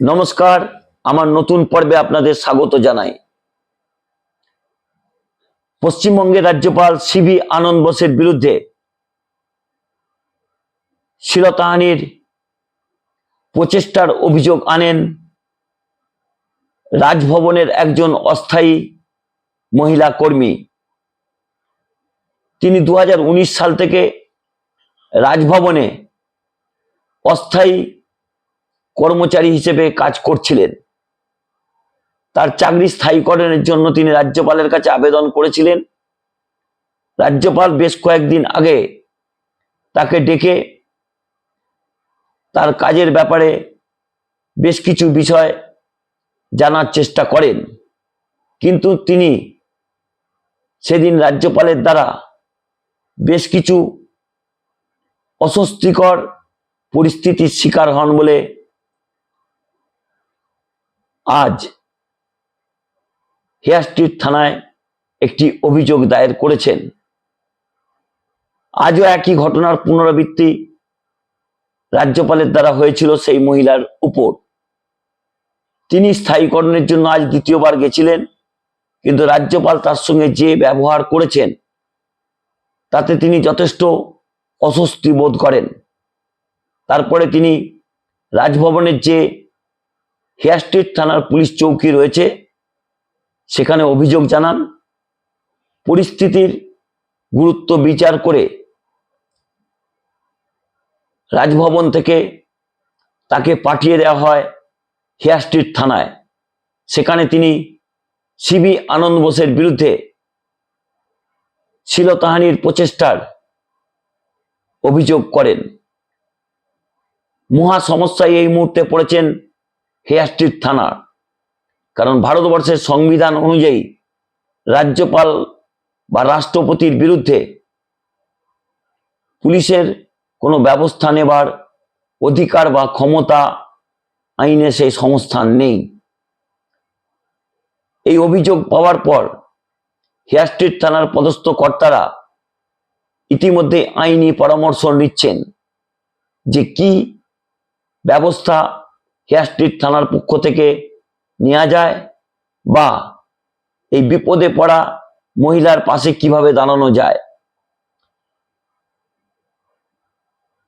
নমস্কার, আমার নতুন পর্বে আপনাদের স্বাগত জানাই। পশ্চিমবঙ্গের রাজ্যপাল সিবি আনন্দ বোসের বিরুদ্ধে শিলতাহানির প্রচেষ্টার অভিযোগ আনেন রাজভবনের একজন অস্থায়ী মহিলা কর্মী। তিনি দু হাজার উনিশ সাল থেকে রাজভবনে অস্থায়ী কর্মচারী হিসেবে কাজ করছিলেন। তার চাকরি স্থায়ীকরণের জন্য তিনি রাজ্যপালের কাছে আবেদন করেছিলেন। রাজ্যপাল বেশ কয়েকদিন আগে তাকে ডেকে তার কাজের ব্যাপারে বেশ কিছু বিষয় জানার চেষ্টা করেন। কিন্তু তিনি সেদিন রাজ্যপালের দ্বারা বেশ কিছু অস্বস্তিকর পরিস্থিতির শিকার হন বলে আজ হেয়ার স্ট্রিট থানায় একটি অভিযোগ দায়ের করেছেন। আজও একই ঘটনার পুনরাবৃত্তি রাজ্যপালের দ্বারা হয়েছিল সেই মহিলার উপর। তিনি স্থায়ীকরণের জন্য আজ দ্বিতীয়বার গেছিলেন, কিন্তু রাজ্যপাল তার সঙ্গে যে ব্যবহার করেছেন, তাতে তিনি যথেষ্ট অস্বস্তি বোধ করেন। তারপরে তিনি রাজভবনের যে হেয়ার স্ট্রিট থানার পুলিশ চৌকি রয়েছে। সেখানে অভিযোগ জানান, পরিস্থিতির গুরুত্ব বিচার করে রাজভবন থেকে তাকে পাঠিয়ে দেওয়া হয় হেয়ার স্ট্রিট থানায়। সেখানে তিনি সিবি আনন্দ বোসের বিরুদ্ধে শিলতাহানির প্রচেষ্টার অভিযোগ করেন। মহা সমস্যায় এই মুহূর্তে পড়েছেন হেয়ার থানা কারণ ভারতবর্ষের সংবিধান অনুযায়ী রাজ্যপাল বা রাষ্ট্রপতির বিরুদ্ধে পুলিশের কোনো ব্যবস্থা নেবার অধিকার বা ক্ষমতা আইনে সেই সংস্থান নেই। এই অভিযোগ পাওয়ার পর হেয়ার স্ট্রিট থানার পদস্থ কর্তারা ইতিমধ্যে আইনি পরামর্শ নিচ্ছেন যে কি ব্যবস্থা হেয়ার স্ট্রিট থানার পক্ষ থেকে নেওয়া যায় বা এই বিপদে পড়া মহিলার পাশে কীভাবে দাঁড়ানো যায়।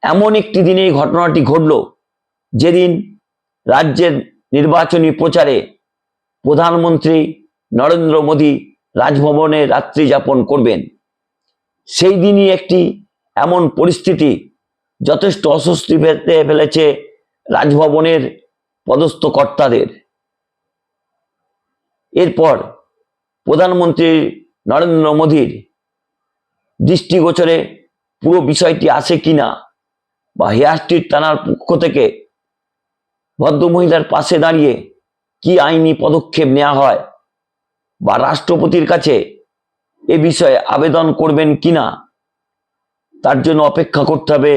এমন একটি দিনে এই ঘটনাটি ঘটল, যেদিন রাজ্যের নির্বাচনী প্রচারে প্রধানমন্ত্রী নরেন্দ্র মোদী রাজভবনে রাত্রি যাপন করবেন। সেই দিনই একটি এমন পরিস্থিতি যথেষ্ট অস্বস্তি পেতে ফেলেছে রাজভবনের পদস্থ কর্তাদের। এরপর প্রধানমন্ত্রী নরেন্দ্র মোদীর দৃষ্টিগোচরে পুরো বিষয়টি আসে কিনা বা হেয়ার থানার পক্ষ থেকে ভদ্রমহিলার পাশে দাঁড়িয়ে কি আইনি পদক্ষেপ নেওয়া হয় বা রাষ্ট্রপতির কাছে এ বিষয়ে আবেদন করবেন কিনা, তার জন্য অপেক্ষা করতে হবে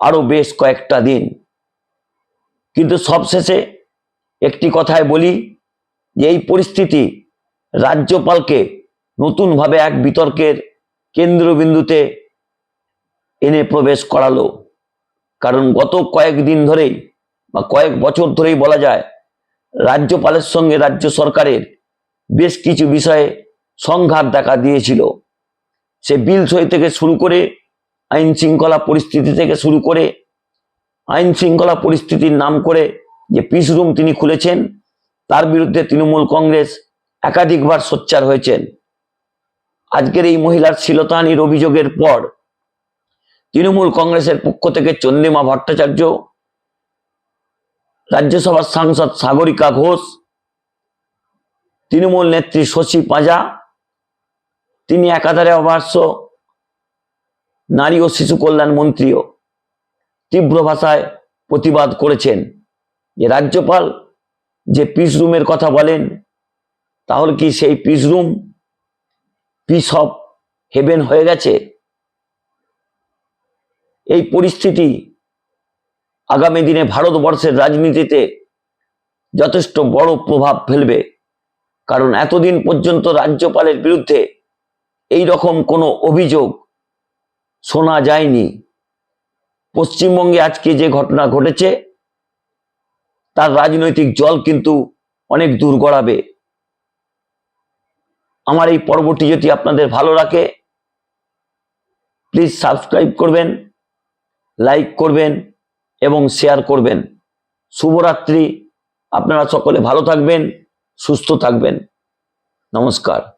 আরও বেশ কয়েকটা দিন। কিন্তু সবশেষে একটি কথায় বলি যে এই পরিস্থিতি রাজ্যপালকে নতুনভাবে এক বিতর্কের কেন্দ্রবিন্দুতে এনে প্রবেশ করালো। কারণ গত কয়েকদিন ধরেই বা কয়েক বছর ধরেই বলা যায়, রাজ্যপালের সঙ্গে রাজ্য সরকারের বেশ কিছু বিষয়ে সংঘাত দেখা দিয়েছিল। সে বিল সই থেকে শুরু করে আইন শৃঙ্খলা পরিস্থিতি থেকে শুরু করে আইন শৃঙ্খলা পরিস্থিতির নাম করে যে পিস রুম তিনি খুলেছেন, তার বিরুদ্ধে তৃণমূল কংগ্রেস একাধিকবার সোচ্চার হয়েছেন। আজকের এই মহিলার শিলতাহানির অভিযোগের পর তৃণমূল কংগ্রেসের পক্ষ থেকে চন্দ্রিমা ভট্টাচার্য, রাজ্যসভার সাংসদ সাগরিকা ঘোষ, তৃণমূল নেত্রী শশী পাঁজা, তিনি একাধারে অবশ্য নারী ও শিশু কল্যাণ মন্ত্রীও। তীব্র ভাষায় প্রতিবাদ করেছেন। যে রাজ্যপাল যে পিস রুমের কথা বলেন, তাহলে কি সেই peace room, peace of heaven হয়ে গেছে? এই পরিস্থিতি আগামী দিনে ভারতবর্ষের রাজনীতিতে যথেষ্ট বড় প্রভাব ফেলবে। কারণ এতদিন পর্যন্ত রাজ্যপালের বিরুদ্ধে এই রকম কোনো অভিযোগ শোনা যায়নি। পশ্চিমবঙ্গে আজকে যে ঘটনা ঘটেছে, তার রাজনৈতিক জল কিন্তু অনেক দূর গড়াবে। আমার এই পর্বটি যদি আপনাদের ভালো রাখে প্লিজ সাবস্ক্রাইব করবেন লাইক করবেন এবং শেয়ার করবেন। শুভরাত্রি, আপনারা সকলে ভালো থাকবেন, সুস্থ থাকবেন। নমস্কার।